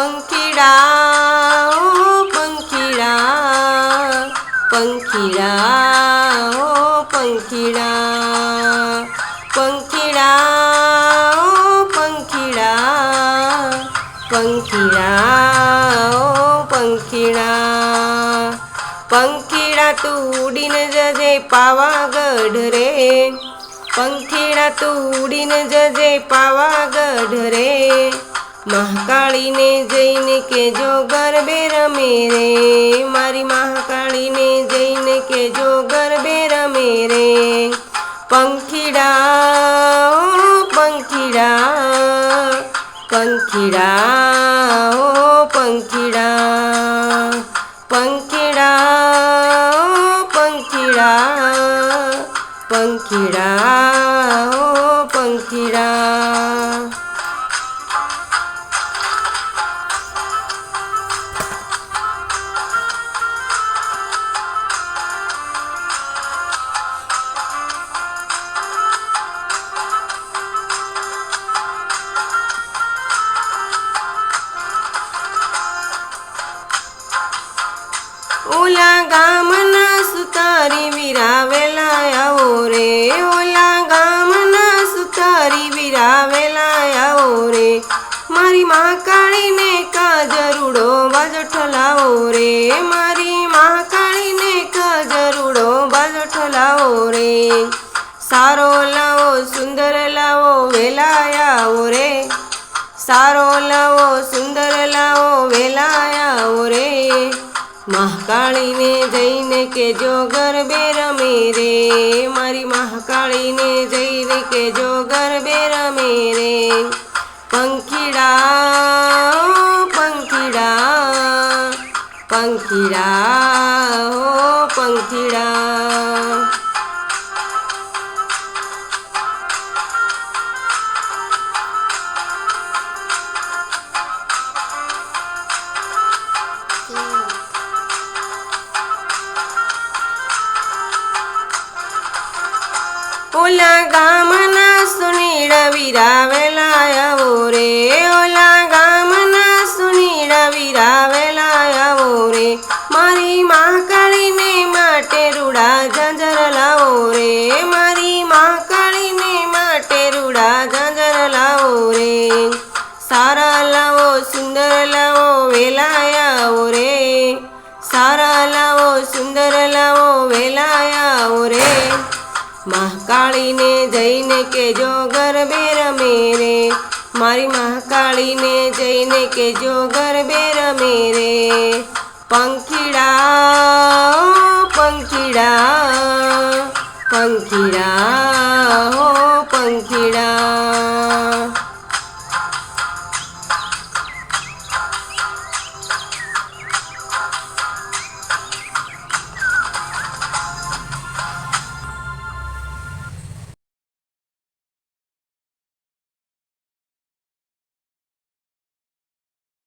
પંખીડા ઓ પંખીડા પંખીડા ઓ પંખીડા પંખીડા ઓ પંખીડા પંખીડા ઓ પંખીડા પંખીડા તું ઉડીને જજે પાવાગઢ રે પંખીડા તું ઉડીને જજે પાવાગઢ રે મહાકાળીને જઈને કેજો ગરબે રમે રે. મારી મહાકાળીને જઈને કેજો ગરબે રમે રે. પંખીડા ઓ પંખીડા પંખીડા ઓ પંખીડા પંખીડા પંખીડા પંખીડા ઓ પંખીડા. ઓલા ગામના સુતારી વિરાવેલા આવો રે, ઓલા ગામના સુતારી વિરાવેલા આવો રે. મારી મહાકાળીને કાજરુડો બાજો ઠલાવો રે, મારી મહાકાળીને કાજરુડો બાજો ઠલાવો રે. સારો લાવો મહાકાળીને જઈને કેજો ગરબે રમે રે. મારી મહાકાળીને જઈને કેજો ગરબે રમે રે. પંખીડા પંખીડા પંખીડા, ઓ પંખીડા. ઓલા ગામના સુનીડા વિરાવેલા આવો રે ઓલા ગામના સુનીડા વિરાવેલા આવો રે મારી મહાકાળીને માટે રૂડા ઝાંઝર લાવો રે. મારી મહાકાળીને માટે રૂડા ઝાંઝર લાવો રે. સારા લાવો, સુંદર લાવો વેલાયાવો રે સારા લાવો, સુંદર લાવો વેલાયાવો રે મહાકાળીને જઈને કેજો ગરબે રમે રે. મારી મહાકાળીને જઈને કેજો ગરબે રમે રે. પંખીડા પંખીડા પંખીડા, હો પંખીડા.